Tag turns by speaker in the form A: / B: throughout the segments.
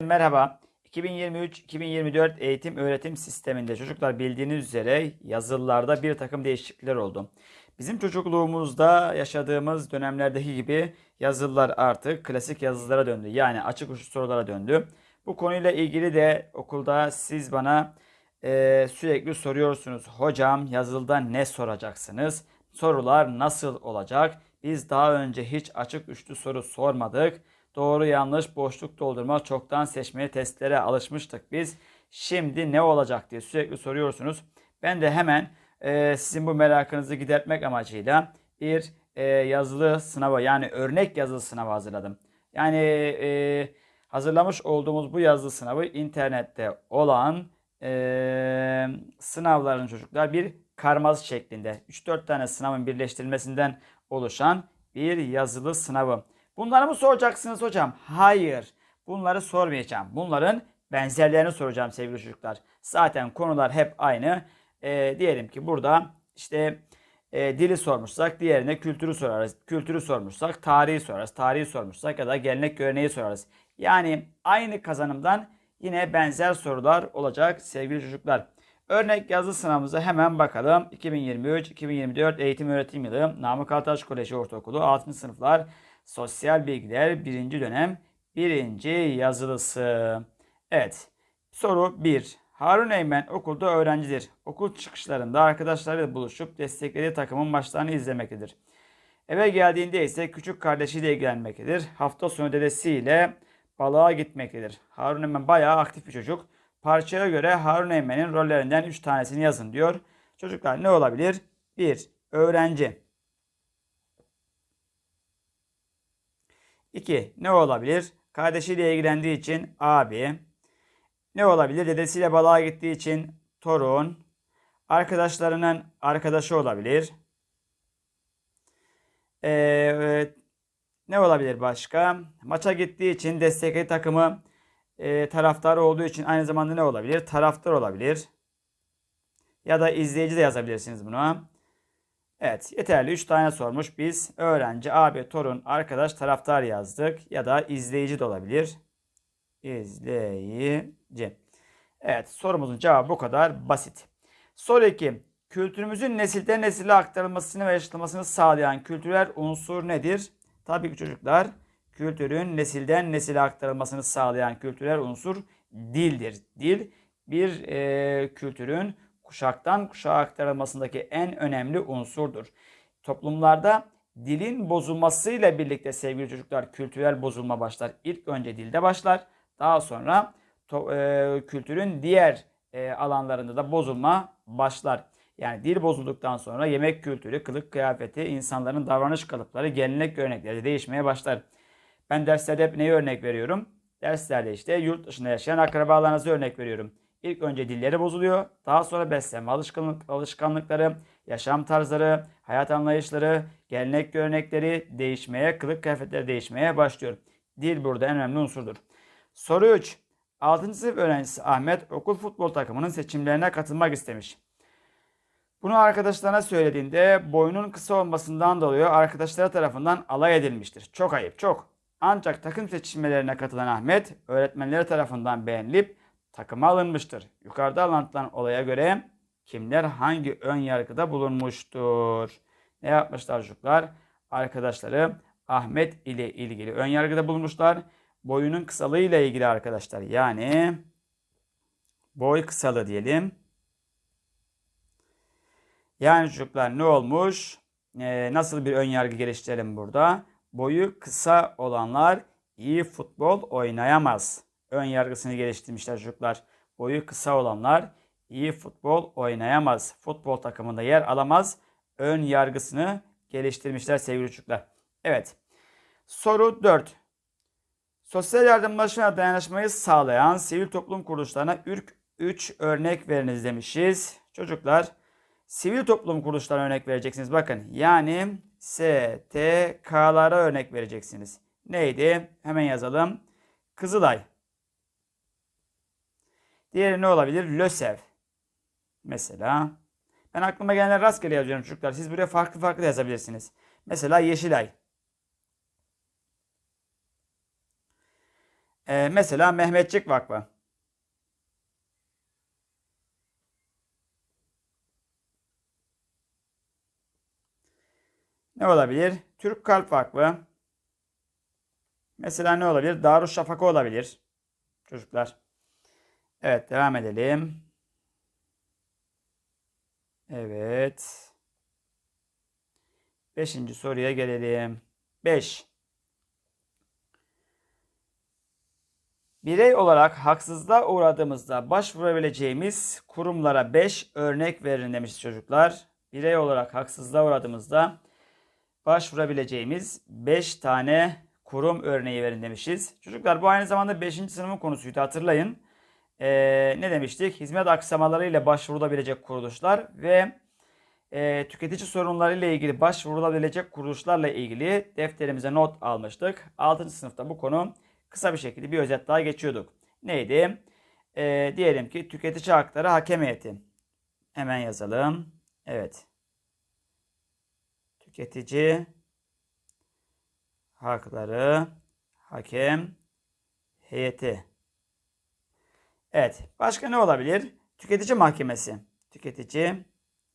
A: Merhaba. 2023-2024 eğitim öğretim sisteminde çocuklar bildiğiniz üzere yazılılarda bir takım değişiklikler oldu. Bizim çocukluğumuzda yaşadığımız dönemlerdeki gibi yazılılar artık klasik yazılılara döndü. Yani açık uçlu sorulara döndü. Bu konuyla ilgili de okulda siz bana e, sürekli soruyorsunuz. Hocam yazılıda ne soracaksınız? Sorular nasıl olacak? Biz daha önce hiç açık uçlu soru sormadık. Doğru yanlış boşluk doldurma çoktan seçmeli testlere alışmıştık biz. Şimdi ne olacak diye sürekli soruyorsunuz. Ben de hemen e, sizin bu merakınızı gidermek amacıyla bir e, yazılı sınava yani örnek yazılı sınavı hazırladım. Yani e, hazırlamış olduğumuz bu yazılı sınavı internette olan e, sınavların çocuklar bir karmaz şeklinde 3-4 tane sınavın birleştirilmesinden oluşan bir yazılı sınavı. Bunları mı soracaksınız hocam? Hayır. Bunları sormayacağım. Bunların benzerlerini soracağım sevgili çocuklar. Zaten konular hep aynı. E, diyelim ki burada işte e, dili sormuşsak diğerine kültürü sorarız. Kültürü sormuşsak tarihi sorarız. Tarihi sormuşsak ya da gelenek göreneği sorarız. Yani aynı kazanımdan yine benzer sorular olacak sevgili çocuklar. Örnek yazı sınavımıza hemen bakalım. 2023-2024 eğitim öğretim yılı Namık Altaş Koleji Ortaokulu 6. sınıflar Sosyal Bilgiler 1. dönem 1. yazılısı. Evet. Soru 1. Harun Eymen okulda öğrencidir. Okul çıkışlarında arkadaşlarıyla buluşup desteklediği takımın maçlarını izlemektedir. Eve geldiğinde ise küçük kardeşiyle ilgilenmektedir. Hafta sonu dedesiyle balığa gitmektedir. Harun Eymen bayağı aktif bir çocuk. Parçaya göre Harun Eymen'in rollerinden 3 tanesini yazın diyor. Çocuklar ne olabilir? 1. Öğrenci. 2. Ne olabilir? Kardeşiyle ilgilendiği için abi. Ne olabilir? Dedesiyle balığa gittiği için torun. Arkadaşlarının arkadaşı olabilir. Ee, ne olabilir başka? Maça gittiği için destekli takımı e, taraftarı olduğu için aynı zamanda ne olabilir? Taraftar olabilir. Ya da izleyici de yazabilirsiniz buna. Evet yeterli 3 tane sormuş. Biz öğrenci, abi, torun, arkadaş, taraftar yazdık. Ya da izleyici de olabilir. İzleyici. Evet sorumuzun cevabı bu kadar basit. Soru 2. Kültürümüzün nesilden nesile aktarılmasını ve yaşatılmasını sağlayan kültürel unsur nedir? Tabii ki çocuklar kültürün nesilden nesile aktarılmasını sağlayan kültürel unsur dildir. Dil bir e, kültürün kuşaktan kuşağa aktarılmasındaki en önemli unsurdur. Toplumlarda dilin bozulmasıyla birlikte sevgili çocuklar kültürel bozulma başlar. İlk önce dilde başlar. Daha sonra to, e, kültürün diğer e, alanlarında da bozulma başlar. Yani dil bozulduktan sonra yemek kültürü, kılık kıyafeti, insanların davranış kalıpları, gelenek görenekleri değişmeye başlar. Ben derslerde hep neyi örnek veriyorum? Derslerde işte yurt dışında yaşayan akrabalarınızı örnek veriyorum. İlk önce dilleri bozuluyor. Daha sonra beslenme alışkanlık, alışkanlıkları, yaşam tarzları, hayat anlayışları, gelenek görenekleri değişmeye, kılık kıyafetleri değişmeye başlıyor. Dil burada en önemli unsurdur. Soru 3. 6. sınıf öğrencisi Ahmet okul futbol takımının seçimlerine katılmak istemiş. Bunu arkadaşlarına söylediğinde boyunun kısa olmasından dolayı arkadaşları tarafından alay edilmiştir. Çok ayıp, çok. Ancak takım seçimlerine katılan Ahmet öğretmenleri tarafından beğenilip takıma alınmıştır. Yukarıda anlatılan olaya göre kimler hangi ön yargıda bulunmuştur? Ne yapmışlar çocuklar? Arkadaşları Ahmet ile ilgili ön yargıda bulunmuşlar. Boyunun kısalığı ile ilgili arkadaşlar. Yani boy kısalığı diyelim. Yani çocuklar ne olmuş? Ee, nasıl bir ön yargı geliştirelim burada? Boyu kısa olanlar iyi futbol oynayamaz. Ön yargısını geliştirmişler çocuklar. Boyu kısa olanlar iyi futbol oynayamaz. Futbol takımında yer alamaz. Ön yargısını geliştirmişler sevgili çocuklar. Evet. Soru 4. Sosyal yardımlaşma dayanışmayı sağlayan sivil toplum kuruluşlarına 3 örnek veriniz demişiz. Çocuklar sivil toplum kuruluşlarına örnek vereceksiniz. Bakın yani STK'lara örnek vereceksiniz. Neydi? Hemen yazalım. Kızılay. Diğeri ne olabilir? LÖSEV. Mesela. Ben aklıma gelenler rastgele yazıyorum çocuklar. Siz buraya farklı farklı yazabilirsiniz. Mesela Yeşilay. Ee, mesela Mehmetçik Vakfı. Ne olabilir? Türk Kalp Vakfı. Mesela ne olabilir? Darüşşafaka olabilir. Çocuklar. Evet devam edelim. Evet. Beşinci soruya gelelim. Beş. Birey olarak haksızlığa uğradığımızda başvurabileceğimiz kurumlara 5 örnek verin demiş çocuklar. Birey olarak haksızlığa uğradığımızda başvurabileceğimiz 5 tane kurum örneği verin demişiz. Çocuklar bu aynı zamanda 5. sınıfın konusuydu hatırlayın. Ee, ne demiştik? Hizmet aksamaları ile başvurulabilecek kuruluşlar ve e, tüketici sorunları ile ilgili başvurulabilecek kuruluşlarla ilgili defterimize not almıştık. 6. sınıfta bu konu kısa bir şekilde bir özet daha geçiyorduk. Neydi? Ee, diyelim ki tüketici hakları hakem heyeti. Hemen yazalım. Evet. Tüketici hakları hakem heyeti. Evet. Başka ne olabilir? Tüketici mahkemesi. Tüketici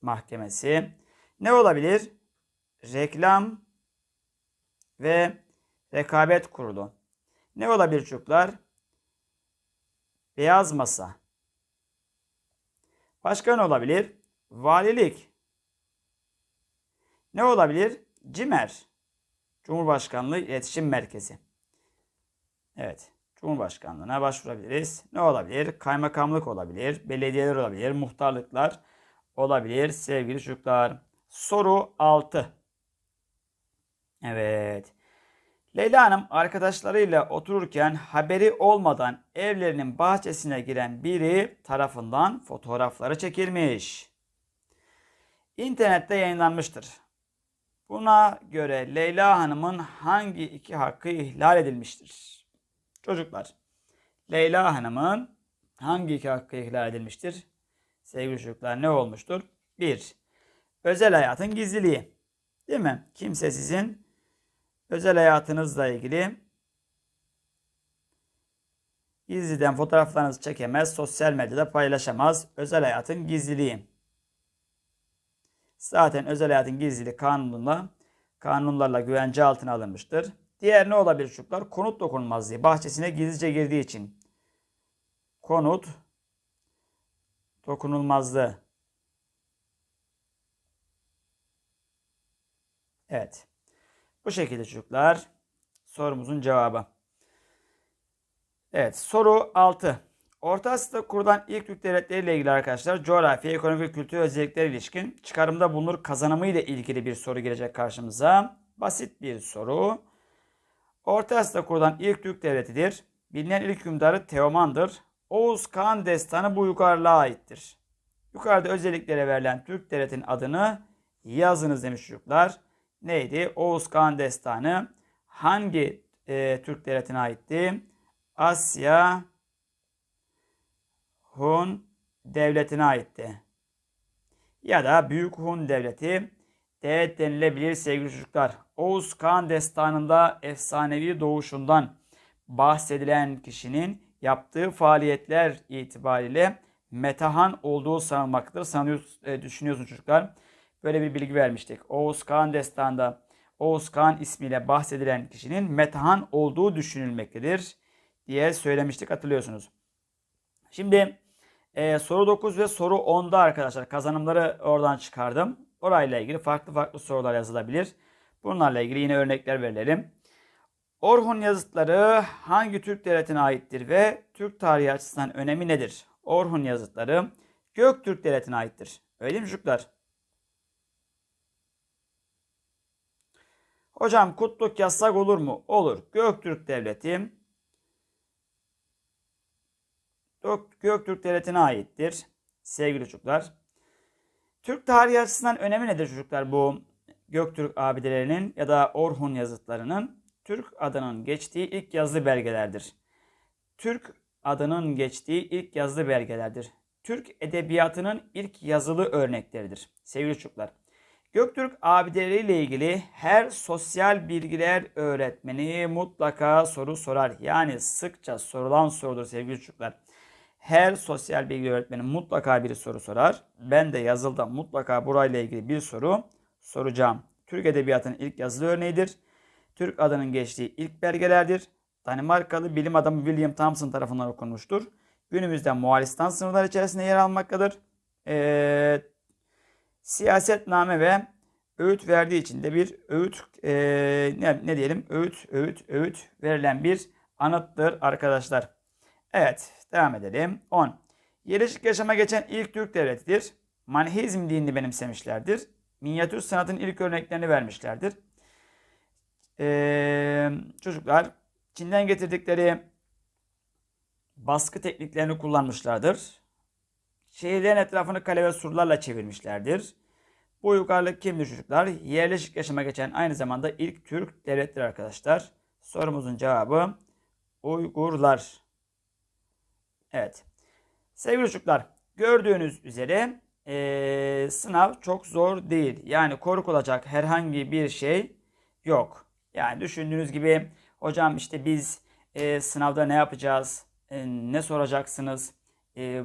A: mahkemesi. Ne olabilir? Reklam ve rekabet kurulu. Ne olabilir çocuklar? Beyaz masa. Başka ne olabilir? Valilik. Ne olabilir? CİMER. Cumhurbaşkanlığı İletişim Merkezi. Evet. Cumhurbaşkanlığına başvurabiliriz. Ne olabilir? Kaymakamlık olabilir, belediyeler olabilir, muhtarlıklar olabilir sevgili çocuklar. Soru 6. Evet. Leyla Hanım arkadaşlarıyla otururken haberi olmadan evlerinin bahçesine giren biri tarafından fotoğrafları çekilmiş. İnternette yayınlanmıştır. Buna göre Leyla Hanım'ın hangi iki hakkı ihlal edilmiştir? Çocuklar, Leyla Hanım'ın hangi iki hakkı ihlal edilmiştir? Sevgili çocuklar ne olmuştur? 1. Özel hayatın gizliliği. Değil mi? Kimse sizin özel hayatınızla ilgili gizliden fotoğraflarınızı çekemez, sosyal medyada paylaşamaz. Özel hayatın gizliliği. Zaten özel hayatın gizliliği kanunla, kanunlarla güvence altına alınmıştır. Diğer ne olabilir çocuklar? Konut dokunulmazlığı. Bahçesine gizlice girdiği için. Konut dokunulmazlığı. Evet. Bu şekilde çocuklar. Sorumuzun cevabı. Evet. Soru 6. Orta Asya'da kurulan ilk Türk devletleriyle ilgili arkadaşlar coğrafya, ekonomi ve kültür özellikleri ilişkin çıkarımda bulunur kazanımı ile ilgili bir soru gelecek karşımıza. Basit bir soru. Orta Asya'da kurulan ilk Türk devletidir. Bilinen ilk hükümdarı Teoman'dır. Oğuz Kağan destanı bu yukarılığa aittir. Yukarıda özelliklere verilen Türk devletinin adını yazınız demiş çocuklar. Neydi? Oğuz Kağan destanı hangi e, Türk devletine aitti? Asya Hun devletine aitti. Ya da Büyük Hun devleti de denilebilir sevgili çocuklar. Oğuz Kağan destanında efsanevi doğuşundan bahsedilen kişinin yaptığı faaliyetler itibariyle Metahan olduğu sanılmaktadır. Sanıyoruz, e, düşünüyorsun çocuklar. Böyle bir bilgi vermiştik. Oğuz Kağan destanında Oğuz Kağan ismiyle bahsedilen kişinin Metahan olduğu düşünülmektedir diye söylemiştik hatırlıyorsunuz. Şimdi e, soru 9 ve soru 10'da arkadaşlar kazanımları oradan çıkardım. Orayla ilgili farklı farklı sorular yazılabilir. Bunlarla ilgili yine örnekler verelim. Orhun yazıtları hangi Türk devletine aittir ve Türk tarihi açısından önemi nedir? Orhun yazıtları Göktürk devletine aittir. Öyle mi çocuklar? Hocam kutluk yasak olur mu? Olur. Göktürk devleti Göktürk devletine aittir. Sevgili çocuklar. Türk tarihi açısından önemi nedir çocuklar bu Göktürk abidelerinin ya da Orhun yazıtlarının? Türk adının geçtiği ilk yazılı belgelerdir. Türk adının geçtiği ilk yazılı belgelerdir. Türk edebiyatının ilk yazılı örnekleridir. Sevgili çocuklar. Göktürk abideleriyle ilgili her sosyal bilgiler öğretmeni mutlaka soru sorar. Yani sıkça sorulan sorudur sevgili çocuklar. Her sosyal bilgi öğretmeni mutlaka bir soru sorar. Ben de yazılda mutlaka burayla ilgili bir soru soracağım. Türk Edebiyatı'nın ilk yazılı örneğidir. Türk adının geçtiği ilk belgelerdir. Danimarkalı bilim adamı William Thomson tarafından okunmuştur. Günümüzde Moğolistan sınırları içerisinde yer almaktadır. Ee, siyasetname ve öğüt verdiği için de bir öğüt e, ne, ne diyelim öğüt öğüt öğüt verilen bir anıttır arkadaşlar. Evet devam edelim. 10. Yerleşik yaşama geçen ilk Türk devletidir. Manihizm dinini benimsemişlerdir. Minyatür sanatın ilk örneklerini vermişlerdir. Ee, çocuklar Çin'den getirdikleri baskı tekniklerini kullanmışlardır. Şehirlerin etrafını kale ve surlarla çevirmişlerdir. Bu uygarlık kimdir çocuklar? Yerleşik yaşama geçen aynı zamanda ilk Türk devlettir arkadaşlar. Sorumuzun cevabı Uygurlar. Evet. Sevgili çocuklar gördüğünüz üzere ee, sınav çok zor değil. Yani korkulacak herhangi bir şey yok. Yani düşündüğünüz gibi hocam işte biz e, sınavda ne yapacağız, e, ne soracaksınız e,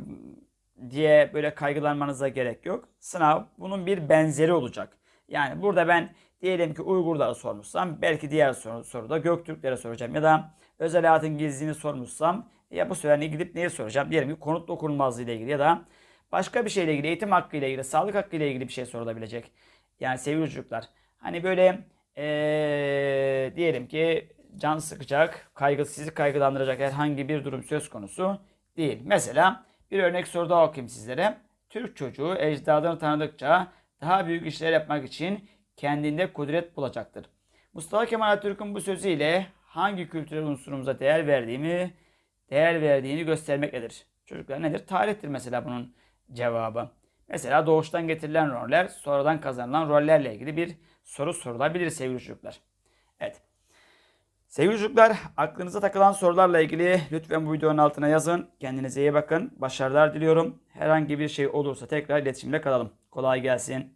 A: diye böyle kaygılanmanıza gerek yok. Sınav bunun bir benzeri olacak. Yani burada ben diyelim ki Uygurlara sormuşsam belki diğer soru, soruda Göktürklere soracağım ya da özel hayatın gizliliğini sormuşsam ya bu sefer gidip neye soracağım? Diyelim ki konut dokunulmazlığı ile ilgili ya da başka bir şeyle ilgili, eğitim hakkı ile ilgili, sağlık hakkı ile ilgili bir şey sorulabilecek. Yani sevgili çocuklar hani böyle ee, diyelim ki can sıkacak, kaygı, sizi kaygılandıracak herhangi bir durum söz konusu değil. Mesela bir örnek soru daha okuyayım sizlere. Türk çocuğu ecdadını tanıdıkça daha büyük işler yapmak için kendinde kudret bulacaktır. Mustafa Kemal Atatürk'ün bu sözüyle hangi kültürel unsurumuza değer verdiğimi değer verdiğini göstermektedir. Çocuklar nedir? Tarihtir mesela bunun cevabı. Mesela doğuştan getirilen roller, sonradan kazanılan rollerle ilgili bir soru sorulabilir sevgili çocuklar. Evet. Sevgili çocuklar, aklınıza takılan sorularla ilgili lütfen bu videonun altına yazın. Kendinize iyi bakın. Başarılar diliyorum. Herhangi bir şey olursa tekrar iletişimde kalalım. Kolay gelsin.